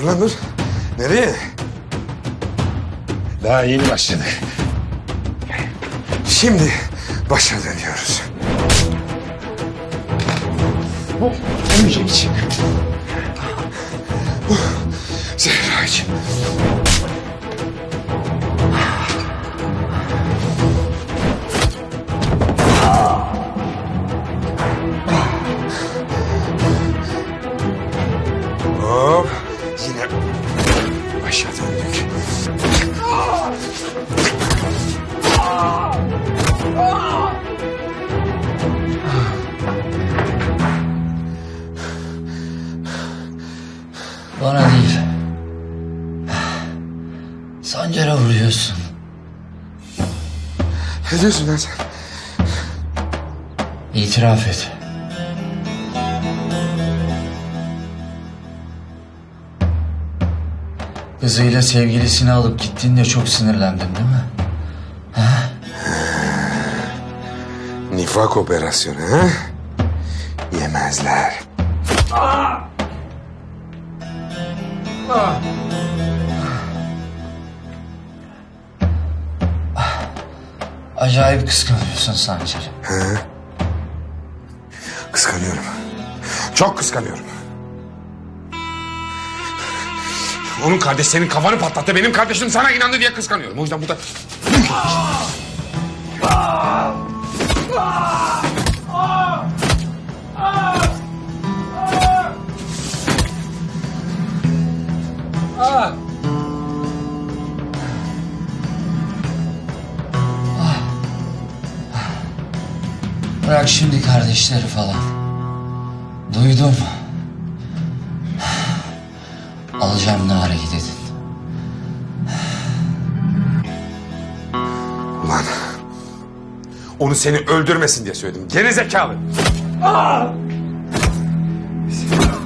Dur lan dur. Nereye? Daha yeni başladı. Şimdi başa dönüyoruz. Bu ölmeyecek için. Bu Zehra için. Diyorsun lan sen? İtiraf et. Kızıyla sevgilisini alıp gittiğinde çok sinirlendin değil mi? Nifak operasyonu ha? Yemezler. Acayip kıskanıyorsun Sancar'ı. Kıskanıyorum. Çok kıskanıyorum. Onun kardeş senin kafanı patlattı. Benim kardeşim sana inandı diye kıskanıyorum. O yüzden burada... Bırak şimdi kardeşleri falan. Duydum. Alacağım Nare'yi dedin. Ulan... Onu seni öldürmesin diye söyledim. Geri zekalı. İtiraf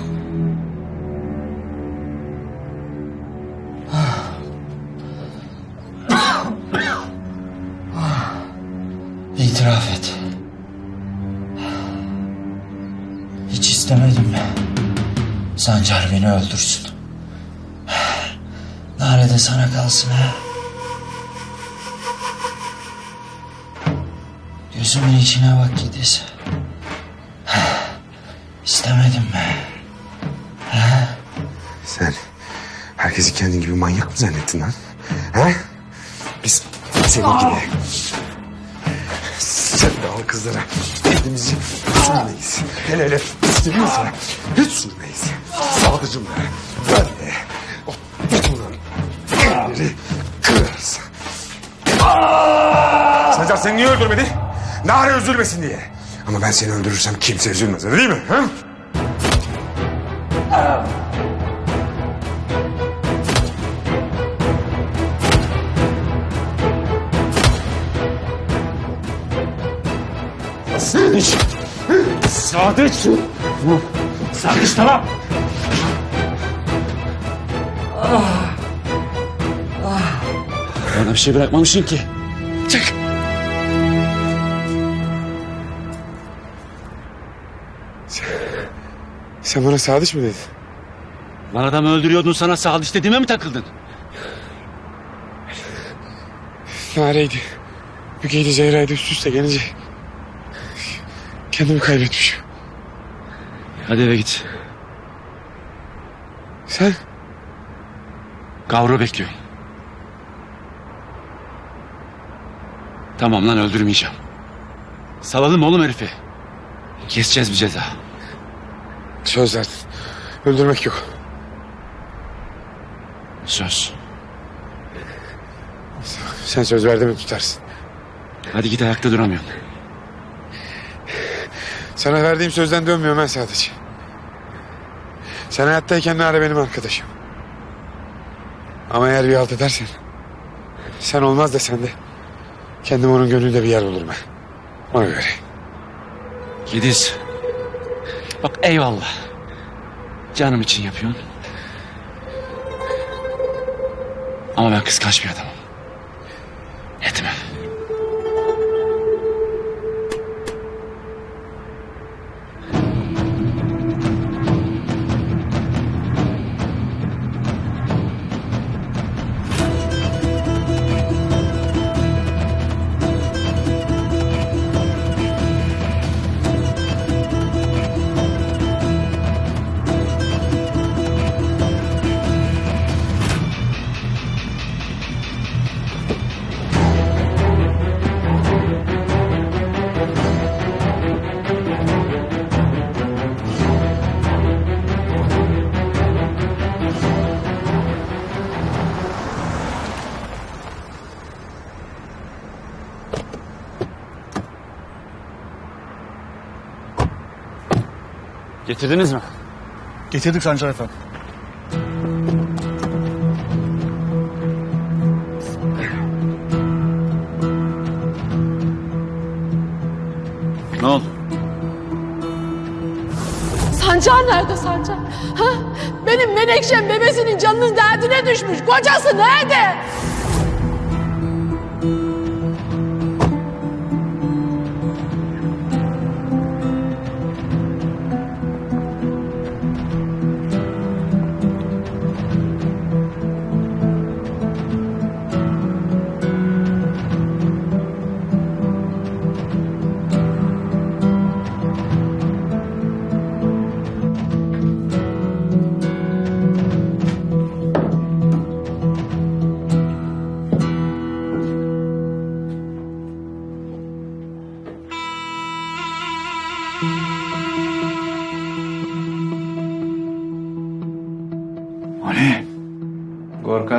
Sancar beni öldürsün. Nare de sana kalsın ha. Gözümün içine bak Gidiz. İstemedim mi? Sen herkesi kendin gibi manyak mı zannettin lan? He? Biz senin gibi. Sen de al kızlara elimizi sürmeyiz. Hele hele istediğimizle hiç sürmeyiz. Sadıcımla ben de o tutulan elleri kırarız. Sancar seni niye öldürmedi? Nare üzülmesin diye. Ama ben seni öldürürsem kimse üzülmez öyle değil mi? He? Sadıç. Sadıç. Sadıç tamam. Bana bir şey bırakmamışsın ki. Çık. Sen, sen bana Sadıç mı dedin? Lan adamı öldürüyordun sana sağ dediğime mi takıldın? Nare'ydi. Müge'ydi, Zehra'ydı üst üste gelince... Kendimi kaybetmişim. Hadi eve git. Sen? Gavru bekliyorum. Tamam lan öldürmeyeceğim. Salalım oğlum herifi. Keseceğiz bir ceza. Söz verdin. Öldürmek yok. Söz. Sen söz verdin mi tutarsın. Hadi git ayakta duramıyorsun. Sana verdiğim sözden dönmüyorum ben sadece. Sen hayattayken Nare benim arkadaşım. Ama eğer bir halt edersen... Sen olmaz da sen de... Kendim onun gönlünde bir yer bulurum ben. Ona göre. Gidiz. Bak eyvallah. Canım için yapıyorsun. Ama ben kıskanç bir adamım. Getirdiniz mi? Getirdik Sancar Efendi. Ne oldu? Sancar nerede Sancar? Ha? Benim Menekşem bebesinin canının derdine düşmüş. Kocası nerede?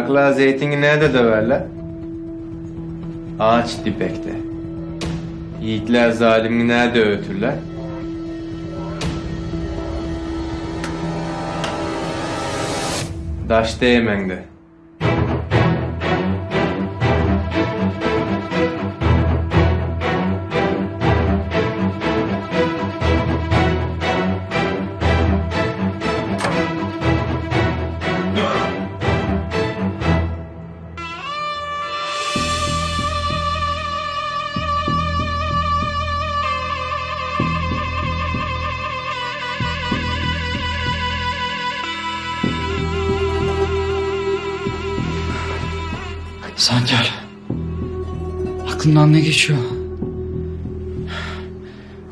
Korkaklar zeytini nerede döverler? Ağaç dipekte. Yiğitler zalimi nerede öğütürler? Daş değmende. Sancar. Aklından ne geçiyor?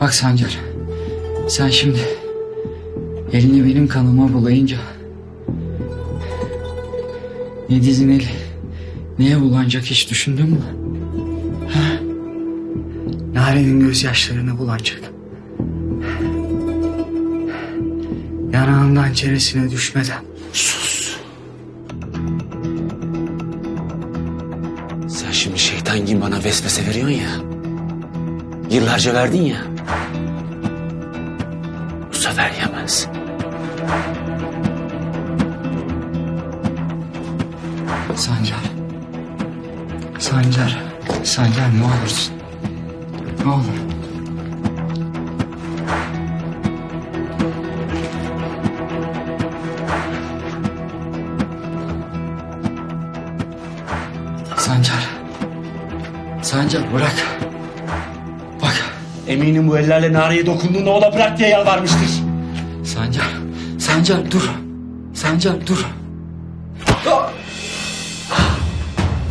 Bak Sancar. Sen şimdi elini benim kanıma bulayınca ne dizin eli neye bulanacak hiç düşündün mü? Ha? Narenin gözyaşlarına bulanacak. Yanağından çenesine düşmeden Sen gibi bana vesvese veriyorsun ya. Yıllarca verdin ya. Bu sefer yemez. Sancar. Sancar. Sancar ne olursun. Ne olur. Sancar bırak. Bak. Eminim bu ellerle Nari'ye dokunduğunda o da bırak diye yalvarmıştır. Sancar. Sancar dur. Sancar dur.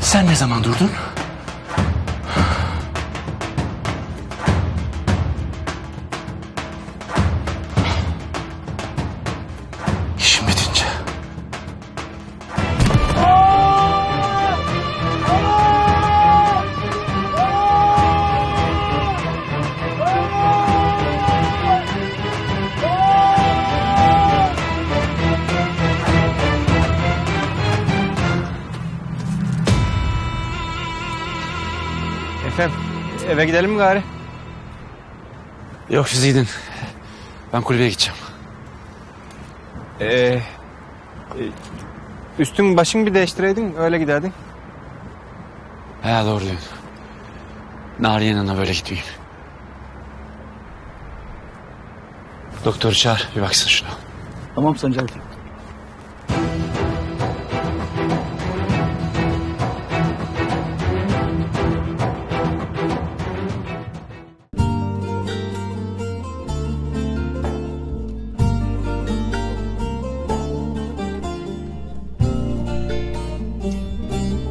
Sen ne zaman durdun? Eve gidelim mi gari? Yok siz gidin. Ben kulübeye gideceğim. Ee, e, üstün başın bir değiştireydin öyle giderdin. He doğru diyorsun. Nariye'nin yanına böyle gitmeyeyim. Doktoru çağır bir baksın şuna. Tamam Sancar.